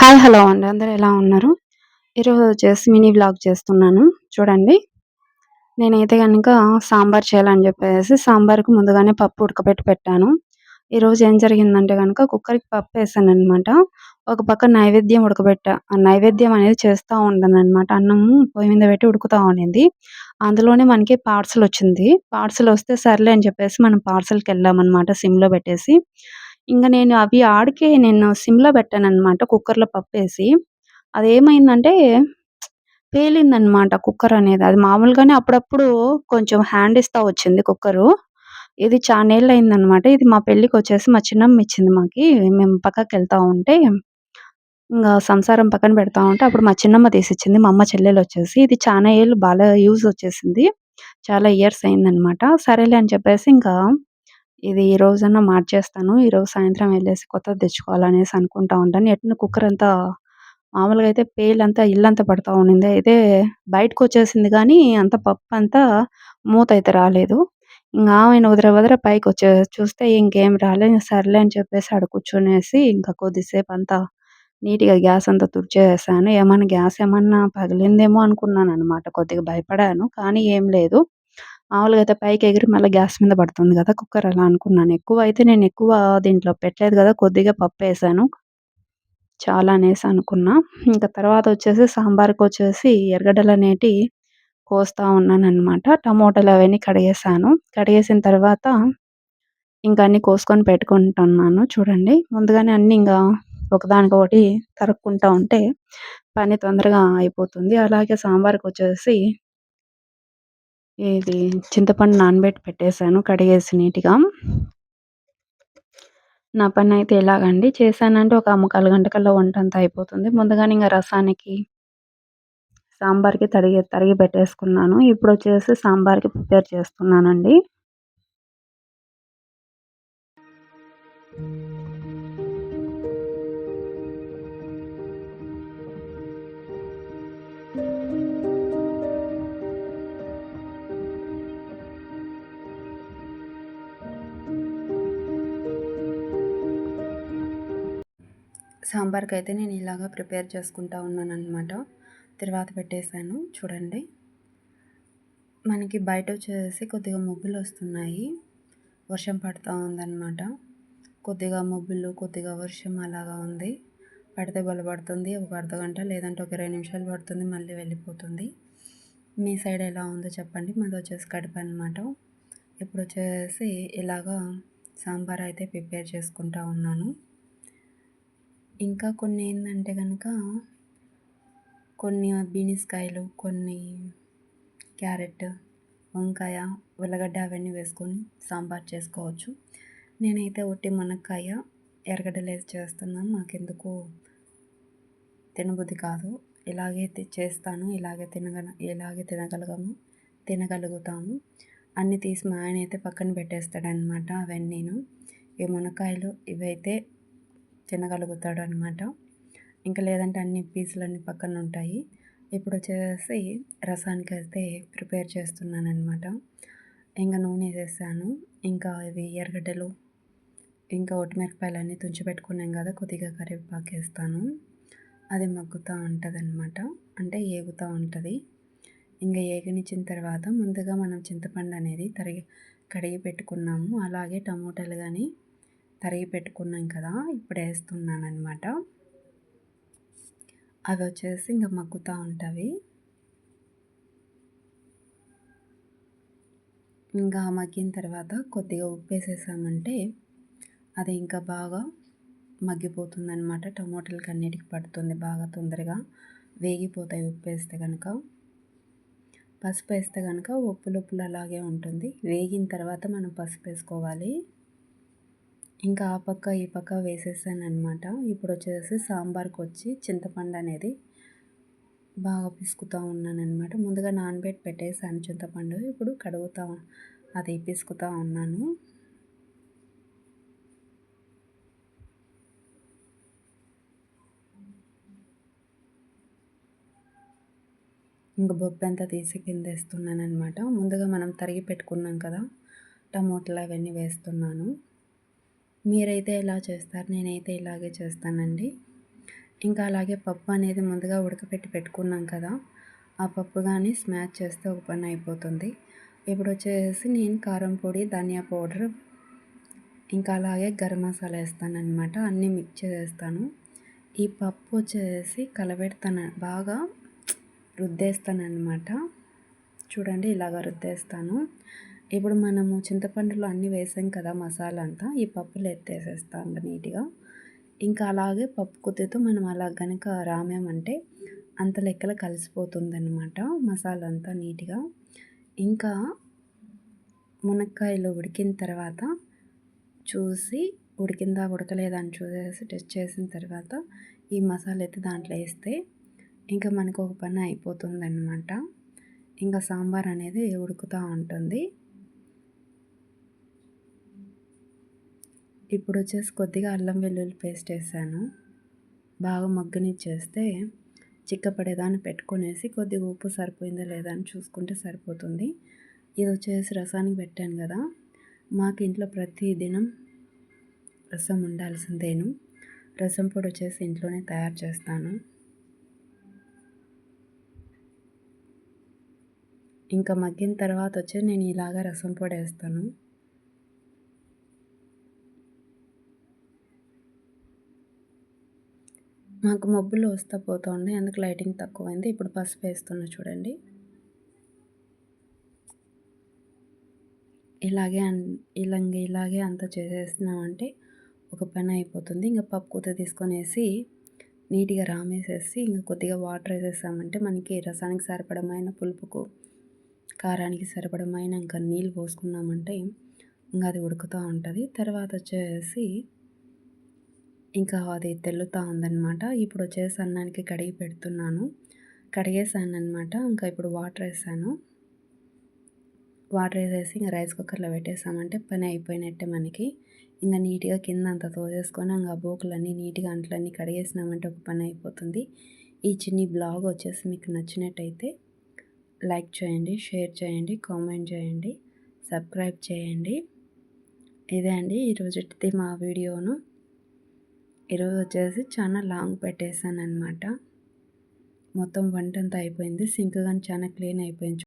Hi hello అండి. అందరు ఎలా ఉన్నారు? ఈరోజు వచ్చేసి మినీ వ్లాగ్ చేస్తున్నాను. చూడండి. నేనైతే కనుక సాంబార్ చేయాలని చెప్పేసి సాంబార్కి ముందుగానే పప్పు ఉడకబెట్టి పెట్టాను. ఈరోజు ఏం జరిగిందంటే కనుక కుక్కర్కి పప్పు వేసాను అనమాట ఒక పక్క నైవేద్యం ఉడకబెట్టా. ఆ నైవేద్యం అనేది చేస్తూ ఉంటాను అనమాట అన్నము పొయ్యి మీద పెట్టి ఉడుకుతూ ఉండింది. అందులోనే మనకి పార్సల్ వచ్చింది. పార్సల్ వస్తే సర్లే అని చెప్పేసి మనం పార్సల్కి వెళ్ళామన్నమాట సిమ్లో పెట్టేసి. ఇంకా నేను అవి ఆడికే నేను సిమ్‌లో పెట్టాననమాట కుక్కర్‌లో పప్పేసి. అదేమైందంటే పేలిందనమాట కుక్కర్ అనేది. అది మామూలుగానే అప్పుడప్పుడు కొంచెం హ్యాండ్ ఇస్తా వచ్చింది కుక్కరు. ఇది చానేళ్ళయిందనమాట. ఇది మా పెళ్ళికి వచ్చేసి మా చిన్నమ్మ ఇచ్చింది మాకి. మేము పక్కకి వెళ్తా ఉంటే ఇంకా సంసారం పక్కన పెడతా ఉంటే అప్పుడు మా చిన్నమ్మ తీసిచ్చింది. మా అమ్మ చెల్లెలు వచ్చేసి ఇది చాలా ఏళ్ళు బాగా యూజ్ వచ్చేసింది. చాలా ఇయర్స్ అయిందనమాట. సరేలే అని చెప్పేసి ఇంకా ఇది ఈ రోజన్నా మార్చేస్తాను. ఈరోజు సాయంత్రం వెళ్ళేసి కొత్తది తెచ్చుకోవాలనేసి అనుకుంటా ఉంటాను. ఎట్ను కుక్కర్ అంతా మామూలుగా అయితే పేలంతా ఇల్లంతా పడతా ఉండింది. అయితే బయటకొచ్చేసింది కానీ అంత పప్పు అంతా మూత అయితే రాలేదు. ఇంగ ఆమెను వదిర పైకి వచ్చే చూస్తే ఇంకేం రాలేదు. సర్లే అని చెప్పేసి ఆడ కూర్చునేసి ఇంకా కొద్దిసేపు అంతా నీట్‌గా గ్యాస్ అంతా తుడిచేసాను ఏమన్నా గ్యాస్ ఏమన్నా పగిలిందేమో అనుకున్నాను అనమాట కొద్దిగా భయపడాను. కానీ ఏం లేదు. మామూలుగా అయితే పైకి ఎగిరి మళ్ళీ గ్యాస్ మీద పడుతుంది కదా కుక్కర్ అలా అనుకున్నాను. ఎక్కువ అయితే నేను ఎక్కువ దీంట్లో పెట్టలేదు కదా కొద్దిగా పప్పు వేసాను. చాలా అనేసి అనుకున్నా. ఇంకా తర్వాత వచ్చేసి సాంబార్కి వచ్చేసి ఎర్రగడ్డలు అనేటి కోస్తా ఉన్నాను అనమాట టమోటాలు అవన్నీ కడిగేసాను. కడిగేసిన తర్వాత ఇంకా అన్నీ కోసుకొని పెట్టుకుంటున్నాను. చూడండి. ముందుగానే అన్నీ ఇంకా ఒకదానికొకటి తరుక్కుంటూ ఉంటే పని తొందరగా అయిపోతుంది. అలాగే సాంబార్కి వచ్చేసి ఇది చింతపండు నానబెట్టి పెట్టేసాను కడిగేసి నీట్‌గా. నా పని అయితే ఎలాగండి చేశానంటే ఒక ముక్కాలు గంటకల్లో వంట అంతా అయిపోతుంది. ముందుగానే ఇంకా రసానికి సాంబార్‌కి తరిగి తరిగి పెట్టేసుకున్నాను. ఇప్పుడు వచ్చేసి సాంబార్‌కి ప్రిపేర్ చేస్తున్నానండి. సాంబార్కి అయితే నేను ఇలాగా ప్రిపేర్ చేసుకుంటా ఉన్నాను అనమాట తర్వాత పెట్టేశాను. చూడండి. మనకి బయట వచ్చేసి కొద్దిగా మబ్బులు వస్తున్నాయి. వర్షం పడుతూ ఉందన్నమాట. కొద్దిగా మబ్బులు కొద్దిగా వర్షం అలాగా ఉంది. పడితే బలపడుతుంది. ఒక అర్ధ గంట లేదంటే ఒక ఇరవై నిమిషాలు పడుతుంది. మళ్ళీ వెళ్ళిపోతుంది. మీ సైడ్ ఎలా ఉందో చెప్పండి. మాది వచ్చేసి కడుపు అనమాట ఇప్పుడు వచ్చేసి ఇలాగా సాంబార్ అయితే ప్రిపేర్ చేసుకుంటా ఉన్నాను. ఇంకా కొన్ని ఏంటంటే కనుక కొన్ని బీనిస్కాయలు కొన్ని క్యారెట్ వంకాయ ఉల్లగడ్డ అవన్నీ వేసుకొని సాంబార్ చేసుకోవచ్చు. నేనైతే ఒట్టి మునక్కాయ ఎర్రగడ్డలు వేసి చేస్తున్నాను. మాకెందుకు తినబుద్ధి కాదు. ఇలాగే చేస్తాను. ఇలాగే తినగల ఇలాగే తినగలగము తినగలుగుతాము. అన్నీ తీసి మా ఆయన అయితే పక్కన పెట్టేస్తాడనమాట అవన్నీ నేను ఈ మునక్కాయలు ఇవైతే తినగలుగుతాడు అనమాట ఇంకా లేదంటే అన్ని పీసులు పక్కన ఉంటాయి ఇప్పుడు వచ్చేసి రసానికి అయితే ప్రిపేర్ చేస్తున్నాను అనమాట ఇంకా నూనె వేసేసాను. ఇంకా ఇవి ఎర్రగడ్డలు ఇంకా ఒట్టిమిరపకాయలు అన్నీ తుంచి పెట్టుకున్నాం కదా కొద్దిగా కరివేపాకు వేస్తాను. అది మగ్గుతూ ఉంటుంది అనమాట అంటే ఏగుతూ ఉంటుంది. ఇంకా ఏగనిచ్చిన తర్వాత ముందుగా మనం చింతపండు అనేది తరిగి కడిగి పెట్టుకున్నాము. అలాగే టమోటాలు కానీ తరిగి పెట్టుకున్నాం కదా ఇప్పుడు వేస్తున్నాను అనమాట అవి వచ్చేసి ఇంకా మగ్గుతూ ఉంటాయి ఇంకా మగ్గిన తర్వాత కొద్దిగా ఉప్పు వేసేసామంటే అది ఇంకా బాగా మగ్గిపోతుంది అనమాట టమోటాలకి అన్నిటికి పడుతుంది బాగా తొందరగా. వేగిపోతాయి ఉప్పు వేస్తే కనుక పసుపు వేస్తే కనుక ఉప్పులు ఉప్పులు అలాగే ఉంటుంది. వేగిన తర్వాత మనం పసుపు వేసుకోవాలి ఇంకా ఆ పక్క ఈ పక్క వేసేసాను అనమాట ఇప్పుడు వచ్చేసి సాంబార్కి వచ్చి చింతపండు అనేది బాగా పిసుకుతూ ఉన్నాను అనమాట ముందుగా నానబెట్టి పెట్టేసాను చింతపండు. ఇప్పుడు కడుగుతా అది పిసుకుతూ ఉన్నాను. ఇంకా బొబ్బు అంతా తీసి కింద వేస్తున్నాను అనమాట ముందుగా మనం తరిగి పెట్టుకున్నాం కదా టమోటాలు అవన్నీ వేస్తున్నాను. మీరైతే ఎలా చేస్తారు నేనైతే ఇలాగే చేస్తానండి. ఇంకా అలాగే పప్పు అనేది ముందుగా ఉడకపెట్టి పెట్టుకున్నాం కదా ఆ పప్పు కానీ స్మాష్ చేస్తే ఒక పని అయిపోతుంది. ఇప్పుడు వచ్చేసి నేను కారం పొడి ధనియా పౌడర్ ఇంకా అలాగే గరం మసాలా వేస్తాను అనమాట అన్నీ మిక్స్ చేస్తాను ఈ పప్పు వచ్చేసి కలబెడతాను బాగా రుద్దేస్తానమాట చూడండి ఇలాగ రుద్దేస్తాను. ఇప్పుడు మనము చింతపండులో అన్నీ వేసాం కదా మసాలా అంతా ఈ పప్పులు ఎత్తేసేస్తాను నీట్గా. ఇంకా అలాగే పప్పు కుత్తితో మనం అలా కనుక రామామంటే అంత లెక్కల కలిసిపోతుందన్నమాట మసాలా అంతా నీట్గా. ఇంకా మునక్కాయలు ఉడికిన తర్వాత చూసి ఉడికిందా ఉడకలేదా అని చూసేసి టెస్ట్ చేసిన తర్వాత ఈ మసాలా అయితే దాంట్లో వేస్తే ఇంకా మనకు ఒక పని అయిపోతుందన్నమాట. ఇంకా సాంబార్ అనేది ఉడుకుతూ ఉంటుంది. ఇప్పుడు వచ్చేసి కొద్దిగా అల్లం వెల్లుల్లి పేస్ట్ వేసాను. బాగా మగ్గనిచ్చేస్తే చిక్కపడేదాన్ని పెట్టుకునేసి కొద్దిగా ఉప్పు సరిపోయిందా లేదా అని చూసుకుంటే సరిపోతుంది. ఇది వచ్చేసి రసానికి పెట్టాను కదా మాకు ఇంట్లో ప్రతి దినం రసం ఉండాల్సిందేను. రసం పొడి వచ్చేసి ఇంట్లోనే తయారు చేస్తాను. ఇంకా మగ్గిన తర్వాత వచ్చి నేను ఇలాగా రసం పొడి వేస్తాను మాకు మబ్బులు వస్తా పోతూ ఉన్నాయి. అందుకు లైటింగ్ తక్కువైంది. ఇప్పుడు పసుపు వేస్తున్నా చూడండి. ఇలాగే ఇలాగే ఇలాగే అంతా చేసేస్తున్నామంటే ఒక పని అయిపోతుంది. ఇంకా పప్పు కూత తీసుకొనేసి నీట్గా రామేసేసి ఇంకా కొద్దిగా వాటర్ వేసేసామంటే మనకి రసానికి సరిపడమైన పులుపుకు కారానికి సరిపడమైన ఇంకా నీళ్ళు పోసుకున్నామంటే ఇంకా అది ఉడుకుతూ ఉంటుంది. తర్వాత వచ్చేసి ఇంకా అది తెల్లుతూ ఉందనమాట ఇప్పుడు వచ్చేసి అన్నానికి కడిగి పెడుతున్నాను. కడిగేసాను అనమాట ఇంకా ఇప్పుడు వాటర్ వేసాను. వాటర్ వేసేసి ఇంకా రైస్ కుక్కర్లో పెట్టేసామంటే పని అయిపోయినట్టే మనకి. ఇంకా నీట్గా కింద అంతా తోసేసుకొని ఇంకా బోకులన్నీ నీట్గా అంట్లన్నీ కడిగేసినామంటే ఒక పని అయిపోతుంది. ఈ చిన్ని బ్లాగ్ వచ్చేసి మీకు నచ్చినట్టయితే లైక్ చేయండి షేర్ చేయండి కామెంట్ చేయండి సబ్స్క్రైబ్ చేయండి. ఇదే అండి ఈరోజుది మా వీడియోను. ఈరోజు వచ్చేసి చాలా లాంగ్ పెట్టేసాను అనమాట మొత్తం వంట అంతా అయిపోయింది. సింక్ కానీ చాలా క్లీన్ అయిపోయింది.